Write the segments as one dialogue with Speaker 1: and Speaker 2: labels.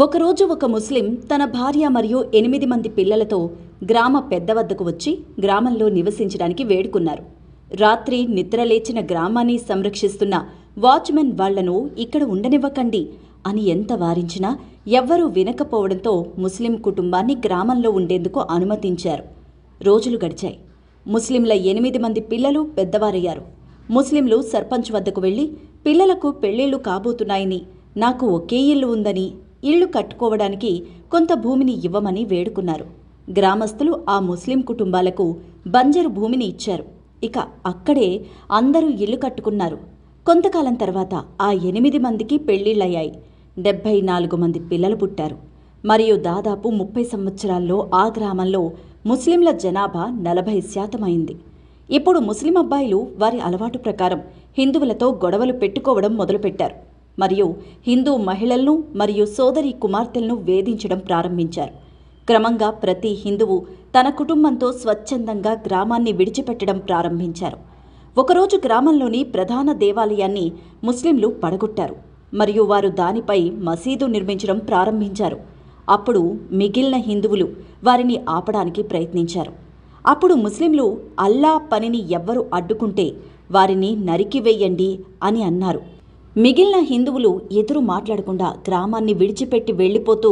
Speaker 1: ఒకరోజు ఒక ముస్లిం తన భార్య మరియు ఎనిమిది మంది పిల్లలతో గ్రామ పెద్ద వద్దకు వచ్చి గ్రామంలో నివసించడానికి వేడుకున్నారు. రాత్రి నిద్రలేచిన గ్రామాన్ని సంరక్షిస్తున్న వాచ్మెన్ వాళ్ళను ఇక్కడ ఉండనివ్వకండి అని ఎంత వారించినా ఎవ్వరూ వినకపోవడంతో ముస్లిం కుటుంబాన్ని గ్రామంలో ఉండేందుకు అనుమతించారు. రోజులు గడిచాయి. ముస్లింల ఎనిమిది మంది పిల్లలు పెద్దవారయ్యారు. ముస్లింలు సర్పంచ్ వద్దకు వెళ్ళి పిల్లలకు పెళ్ళిళ్ళు కాబోతున్నాయని నాకు ఒకే ఇల్లు ఉందని ఇల్లు కట్టుకోవడానికి కొంత భూమిని ఇవ్వమని వేడుకున్నారు. గ్రామస్తులు ఆ ముస్లిం కుటుంబాలకు బంజరు భూమిని ఇచ్చారు. ఇక అక్కడే అందరూ ఇల్లు కట్టుకున్నారు. కొంతకాలం తర్వాత ఆ ఎనిమిది మందికి పెళ్ళిళ్ళయ్యాయి డెబ్బై నాలుగు మంది పిల్లలు పుట్టారు. మరియు దాదాపు ముప్పై సంవత్సరాల్లో ఆ గ్రామంలో ముస్లింల జనాభా నలభై శాతం అయింది. ఇప్పుడు ముస్లిం అబ్బాయిలు వారి అలవాటు ప్రకారం హిందువులతో గొడవలు పెట్టుకోవడం మొదలుపెట్టారు. మరియు హిందూ మహిళలను మరియు సోదరి కుమార్తెలను వేధించడం ప్రారంభించారు. క్రమంగా ప్రతి హిందువు తన కుటుంబంతో స్వచ్ఛందంగా గ్రామాన్ని విడిచిపెట్టడం ప్రారంభించారు. ఒకరోజు గ్రామంలోని ప్రధాన దేవాలయాన్ని ముస్లింలు పడగొట్టారు మరియు వారు దానిపై మసీదు నిర్మించడం ప్రారంభించారు. అప్పుడు మిగిలిన హిందువులు వారిని ఆపడానికి ప్రయత్నించారు. అప్పుడు ముస్లింలు అల్లా పనిని ఎవ్వరు అడ్డుకుంటే వారిని నరికివేయండి అని అన్నారు. మిగిలిన హిందువులు ఎదురు మాట్లాడకుండా గ్రామాన్ని విడిచిపెట్టి వెళ్ళిపోతూ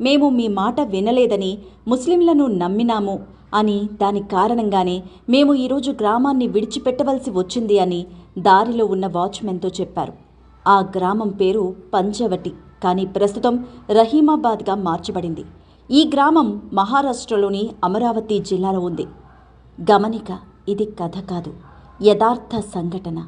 Speaker 1: మేము మీ మాట వినలేదని ముస్లింలను నమ్మినాము అని దాని కారణంగానే మేము ఈరోజు గ్రామాన్ని విడిచిపెట్టవలసి వచ్చింది అని దారిలో ఉన్న వాచ్మెన్తో చెప్పారు. ఆ గ్రామం పేరు పంచవటి కానీ ప్రస్తుతం రహీమాబాద్గా మార్చబడింది. ఈ గ్రామం మహారాష్ట్రలోని అమరావతి జిల్లాలో ఉంది. గమనిక ఇది కథ కాదు యథార్థ సంఘటన.